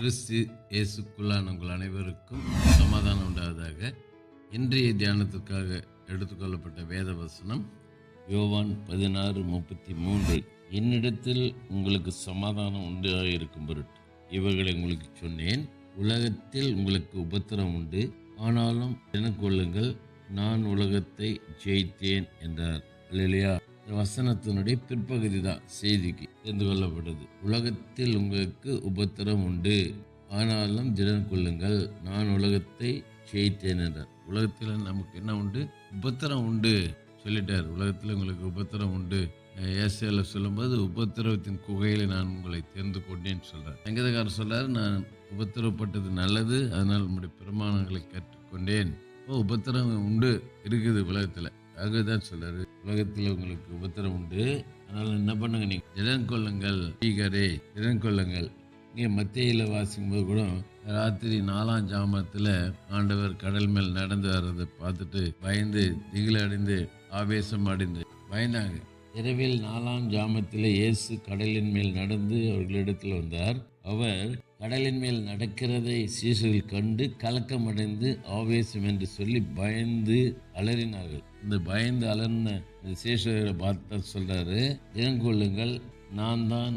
கிறிஸ்து இயேசுக்குள்ளான உங்கள் அனைவருக்கும் சமாதானம் உண்டாவதாக இன்றைய தியானத்திற்காக எடுத்துக்கொள்ளப்பட்ட வேத வசனம் யோவான் பதினாறு முப்பத்தி மூன்று. என்னிடத்தில் உங்களுக்கு சமாதானம் உண்டாக இருக்கும் பொருட்டு இவர்களை உங்களுக்கு சொன்னேன். உலகத்தில் உங்களுக்கு உபத்திரம் உண்டு. ஆனாலும் எனக்கு கொள்ளுங்கள் நான் உலகத்தை ஜெயித்தேன் என்றார். இல்லையா வசனத்தினுடைய பிற்பகுதி தான் செய்திக்கு தெரிந்து கொள்ளப்பட்டது. உலகத்தில் உங்களுக்கு உபத்திரம் உண்டு. ஆனாலும் திடன் கொள்ளுங்கள் நான் உலகத்தை ஜெயித்தேன் என்றார். உலகத்தில் நமக்கு என்ன உண்டு? உபத்திரம் உண்டு சொல்லிட்டார். உலகத்தில் உங்களுக்கு உபத்திரம் உண்டு. ஏசியால சொல்லும்போது உபத்திரவத்தின் குகையில் நான் உங்களை தேர்ந்து கொண்டேன்னு சொல்கிறேன் சங்கீதக்காரர் சொல்கிறார் நான் உபத்திரவப்பட்டது நல்லது அதனால் உங்களுடைய பிரமாணங்களை கற்றுக்கொண்டேன் ஓ உபத்திரம் உண்டு இருக்குது உலகத்தில். அதுதான் சொல்கிறார் உலகத்தில் உங்களுக்கு உபத்திரம் உண்டு. அதனால் என்ன பண்ணுங்க நீங்கள் திடன் கொள்ளுங்கள் ஸ்ரீகரே திடன் கொள்ளுங்கள். இங்கே மத்தியில வாசிக்கும்போது கூட ராத்திரி நாலாம் ஜாமத்தில் ஆண்டவர் கடல் மேல் நடந்து வர்றதை பார்த்துட்டு பயந்து திகில் அடைந்து ஆவேசம் அடைந்து பயந்தாங்க. இரவில் நாலாம் ஜாமத்தில் இயேசு கடலின் மேல் நடந்து அவர்களிடத்தில் வந்தார். அவர் கடலின் மேல் நடக்கிறதை சீசர்கள் கண்டு கலக்கமடைந்து ஆவேசம் என்று சொல்லி பயந்து அலறினார்கள். இந்த பயந்து அலர்ன இந்த சீசர்களை பார்த்து சொல்றாரு தினங்கொள்ளுங்கள் நான் தான்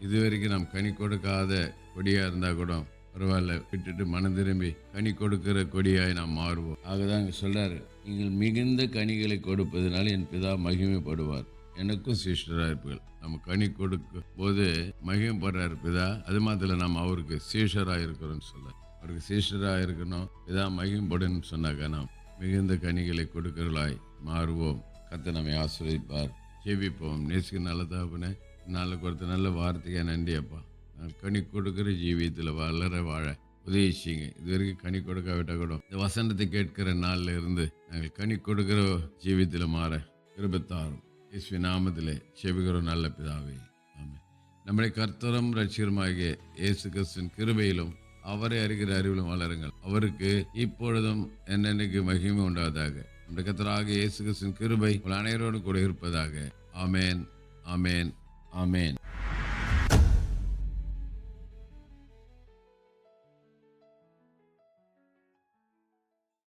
இதுவரைக்கும் நாம் கனி கொடுக்காத கொடியாக இருந்தால் கூட பரவாயில்ல விட்டுட்டு மனம் திரும்பி கனி கொடுக்கிற கொடியாய் நாம் மாறுவோம். ஆகதான் இங்கே சொல்கிறாரு நீங்கள் மிகுந்த கனிகளை கொடுப்பதனால் என் பிதா மகிமைப்படுவார். எனக்கும் சீஷராக இருப்பீர்கள். நம்ம கனி கொடுக்கும் போது மகிமைப்படுறார் பிதா. அது மாத்திரம் நாம் அவருக்கு சீஷராக இருக்கிறோம்னு சொல்ல அவருக்கு சீஷராக இருக்கணும் பிதா மகிமைப்படணும்னு சொன்னாக்க நாம் மிகுந்த கனிகளை கொடுக்கிறவர்களாய் மாறுவோம். கத்த நம்மை ஆசிரியப்பார் ஜெபிப்போம். நேசிக்கு நல்ல தகப்பனே நாளுக்கு ஒருத்தர் நல்ல வார்த்தையாக நன்றி அப்பா நான் கனி கொடுக்கிற ஜீவியத்தில் வளர வாழ உதவி செய்யுங்க இது வரைக்கும் கனி கொடுக்காவிட்டா கூட இந்த வசனத்தை கேட்கிற நாளில் இருந்து நாங்கள் கனி கொடுக்கிற ஜீவியத்தில் மாற கிருபத்தாரும் இயேசு நாமத்திலே செபிக்கிறோம் நல்ல பிதாவே. ஆமென். நம்முடைய கர்த்தரும் ரட்சிகருமாகிய இயேசு கிறிஸ்துவின் கிருபையிலும் அவரை அறிகிற அறிவிலும் வளருங்கள். அவருக்கு இப்பொழுதும் என்னென்னைக்கு மகிமை உண்டாவதாக. நம்முடைய கர்த்தராக இயேசு கிறிஸ்துவின் கிருபை உங்கள் அனைவரோடு கூட இருப்பதாக. ஆமேன் ஆமேன் ஆமேன்.